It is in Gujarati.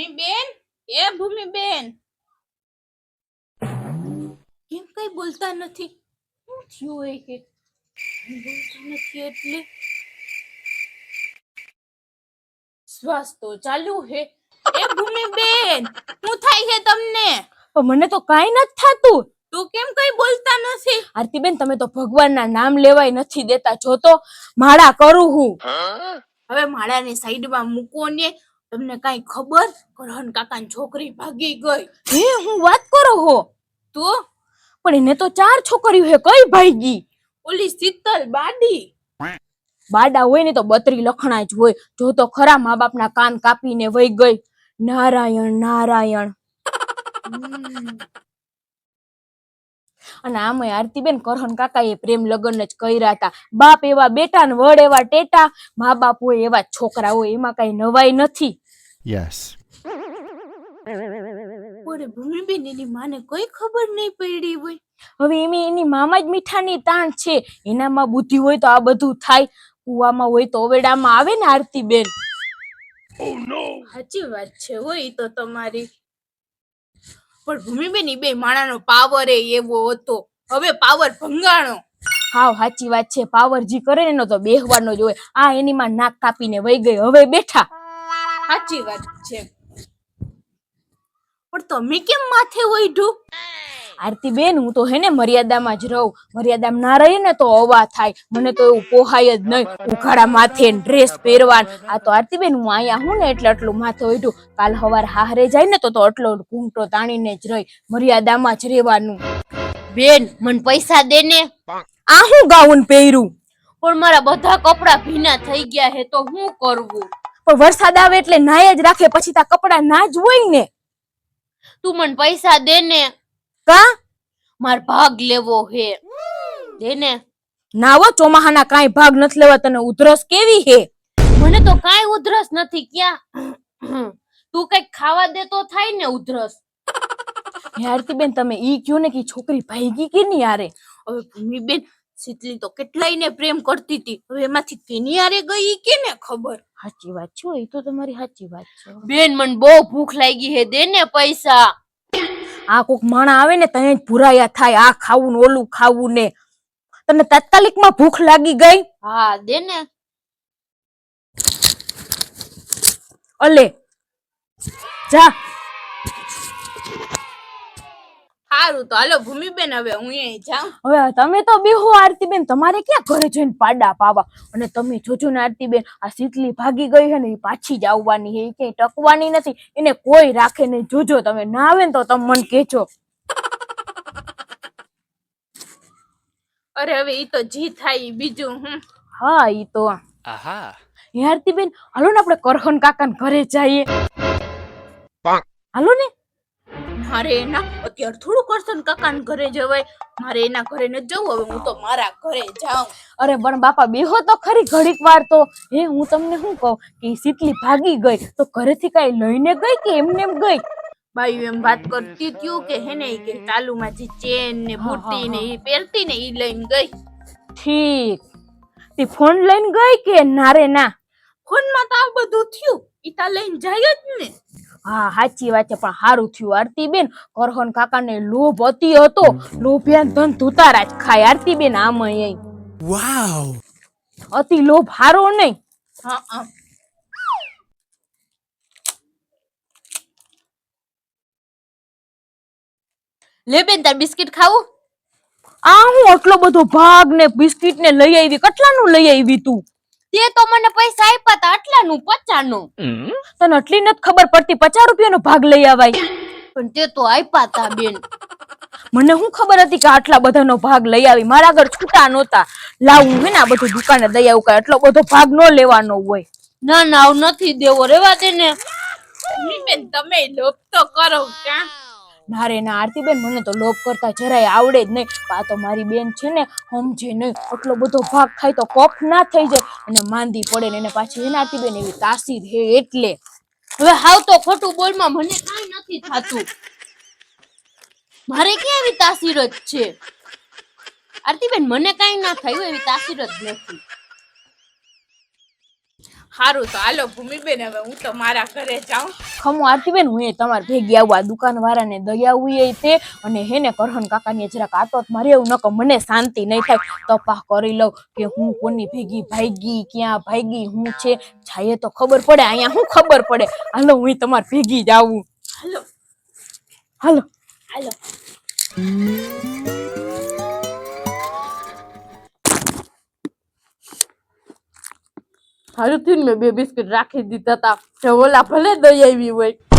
ભૂમિબેન? એ ભૂમિબેન. કેમ કઈ બોલતા નથી. શું થયું હોય કે? બોલતા નથી એટલે? શ્વાસ તો ચાલુ હે. એ ભૂમિબેન શું થાય છે તમને? મને તો કાઈ નથી થતું. તું કેમ કઈ બોલતા નથી? આરતીબેન તમે તો ભગવાનના નામ લેવાય નથી દેતા. જો તો માળા કરું હું. હવે માળાને સાઈડમાં મૂકો ને તમને કઈ ખબર? કરહન કાકાની છોકરી ભાગી ગઈ. હે હું વાત કરો હો? તો? પણ એને તો ચાર છોકરીઓ હે કઈ ભાગી? ઓલી શીતલ બાડી. બાડા હોય ને તો બત્રી લખણા જ હોય. જો તો ખરા મા બાપના કાન કાપીને વહી ગઈ. નારાયણ નારાયણ. અને આમાં આરતીબેન કરહન એ પ્રેમ લગ્ન જ કર્યા હતા. બાપ એવા બેટા ને વડ એવા ટેટા મા બાપ હોય એવા છોકરા હોય. એમાં કઈ નવાઈ નથી. Yes. પોરે ભૂમિબેન એની માને કોઈ ખબર નહીં પડી હોય. હવે એમ એની મામા જ મીઠાની તાણ છે. એનામાં બુદ્ધિ હોય તો આ બધું થાય. કુવામાં હોય તો ઓવેડામાં આવે ને આરતીબેન. સાચી વાત છે હોય તો તમારી. પણ ભૂમિબેન બે માણાનો પાવર એ એવો હતો. હવે પાવર ભંગાણો. હાવ સાચી વાત છે. પાવર જી કરે ને એનો તો બેહવાનો જ હોય. આ એની માં નાક કાપીને વહી ગઈ. હવે બેઠા. સાચી વાત છે. પણ તમે કેમ માથે ઓઢું આરતી બેન હું તો હે મર્યાદામાં જ રહું. મર્યાદામાં ના રહી ને તો અવા થાય. મને તો એવું પોહાય જ નહીં. ઉઘાડા માથે ડ્રેસ પહેરવાન. આ તો આરતી બેન હું અહીંયા હું ને એટલે આટલું માથે ઓઢું કાલ હવાર હારે જાય ને તો આટલો ઘૂંટો તાણીને જ રહી. મર્યાદામાં જ રહેવાનું. બેન, મને પૈસા દે ને. આ હું ગાઉન પહેર્યું પણ મારા બધા કપડા ભીના થઈ ગયા હે તો હું કરવું? પણ વરસાદ આવે એટલે નાય જ રાખે પછી તા કપડા ના જ હોય ને. તું મને પૈસા દે ને. કા? માર ભાગ લેવો હે. દે ને. નાવો ચોમાહાના કાંઈ ભાગ નથી લેવા તને ઉધરસ કેવી હે? મને તો કાંઈ ઉધરસ નથી ક્યાં. તું કંઈક ખાવા દે તો થાય ને ઉધરસ. યારતી બેન તમે ઈ કયો ને કે છોકરી ભાઈગી કે ની યારે? હવે ભૂમિબેન શીતલી તો કેટલાય ને પ્રેમ કરતી હતી. હવે એમાંથી કેની હારે ગઈ કે ને ખબર? સાચી વાત છે એ તો તમારી સાચી વાત છે બેન મને બહુ ભૂખ લાગી હે દે ને પૈસા. આ કોક માણા આવે ને તને જ ભૂરાયા થાય આ ખાવું ને ઓલું ખાવું ને. તને તાત્કાલિકમાં ભૂખ લાગી ગઈ? હા દે ને. અલે જા. સારું તો. હાલો ભૂમિબેન હવે હું એ જાઉં. હવે તમે તો બેહો આરતીબેન. તમારે ક્યાં ઘરે જઈને પાડા પાવા? અને તમે જોજો ને આરતીબેન આ શીતલી ભાગી ગઈ છે ને એ પાછી જ આવવાની છે. એ ક્યાંય ટકવાની નથી. એને કોઈ રાખે નહીં. જોજો તમે. ના આવે ને તો તમે મને કહેજો. અરે હવે ઈ તો જી થાય બીજું હું હા ઈ તો. આહા. હે આરતીબેન હાલો ને આપણે કરહન કાકાને ઘરે જઈએ. હાલો ને. મારે એના અત્યારે થોડું કરશન કાકાના ઘરે જવાય. મારે એના ઘરે ન જવું હવે હું તો મારા ઘરે જાઉં. અરે પણ બાપા બેહો તો ખરી ઘડીક વાર તો. હે હું તમને શું કહું? કે શીતલી ભાગી ગઈ તો ઘરેથી કઈ લઈને ગઈ કે એમને એમ ગઈ? બાયું એમ વાત કરતી ત્યું કે હે ને કે ચાલુમાં જે ચેન ને બુટ્ટી ને એ પહેરતી ને એ લઈને ગઈ. ઠીક. તે ફોન લઈને ગઈ કે ના રે ના? ફોનમાં તો આ બધું થયું. ઈ તા લઈને જાય જ ને. હા સાચી વાત છે પણ સારું થયું આરતી બેન કરહન કાકાને લોભ અતિ હતો. લોભિયાન ધન ધુતારા જ ખાય આરતી બેન આમાં અહીં વાવ. અતિ લોભ હારો નહીં. હા હા. લે બેન તાર બિસ્કિટ ખાવું? આ હું આટલો બધો ભાગ ને બિસ્કિટ ને લઈ આવી કેટલાનું લઈ આવી તું? તે તો મને પૈસા આપ્યા હતા આટલાનું પચાનું તને આટલી નથી ખબર પડતી પચાસ રૂપિયાનો ભાગ લઈ આવાય. પણ તે તો આપ્યા હતા બેન. મને શું ખબર હતી કે આટલા બધાનો ભાગ લઈ આવી? મારા આગળ છૂટા નહોતા. લાવ હું ને આ બધું દુકાને દઈ આવું કાંઈ. આટલો બધો ભાગ ન લેવાનો હોય. ના ના આવું નથી દેવો. રેવા દે ને. બેન તમે લોભ તો કરો કા ના રે ના આરતીબેન મને તો લોભ કરતા જરાય આવડે જ નહીં. આ તો મારી બેન છે ને, સમજે નહીં. આટલો બધો ભાગ થાય તો કફ ના થઈ જાય. અને માંદી પડે ને એને પાછી એને આરતીબેન એવી તાસીર હે એટલે. હવે હાવ તો ખોટું બોલમાં મને કાંઈ નથી થાતું. મારે ક્યાં એવી તાસીર જ છે? આરતીબેન, મને કાંઈ ના થયું એવી તાસીર જ નથી. સારું તો હાલો ભૂમિબેન હવે હું તો મારા ઘરે જાઉં. ખમો આરતીબેન હું એ તમારે ભેગી આવું આ દુકાનવાળાને દયા એ તે અને હેને કરહન કાકાની જરાક આતો મારે એવું નકો મને શાંતિ નહીં થાય. તપાસ કરી લઉં કે હું કોની ભેગી ભાગી ક્યાં ભાગી હું છે? છાયે તો ખબર પડે અહીંયા હું ખબર પડે? હાલો હું તમારે ભેગી જ આવું. હાલો. હાલો. હાલો. હારું થયું ને મેં બે બિસ્કિટ રાખી દીધા તા. ઓલા ભલે દઈ આવી હોય.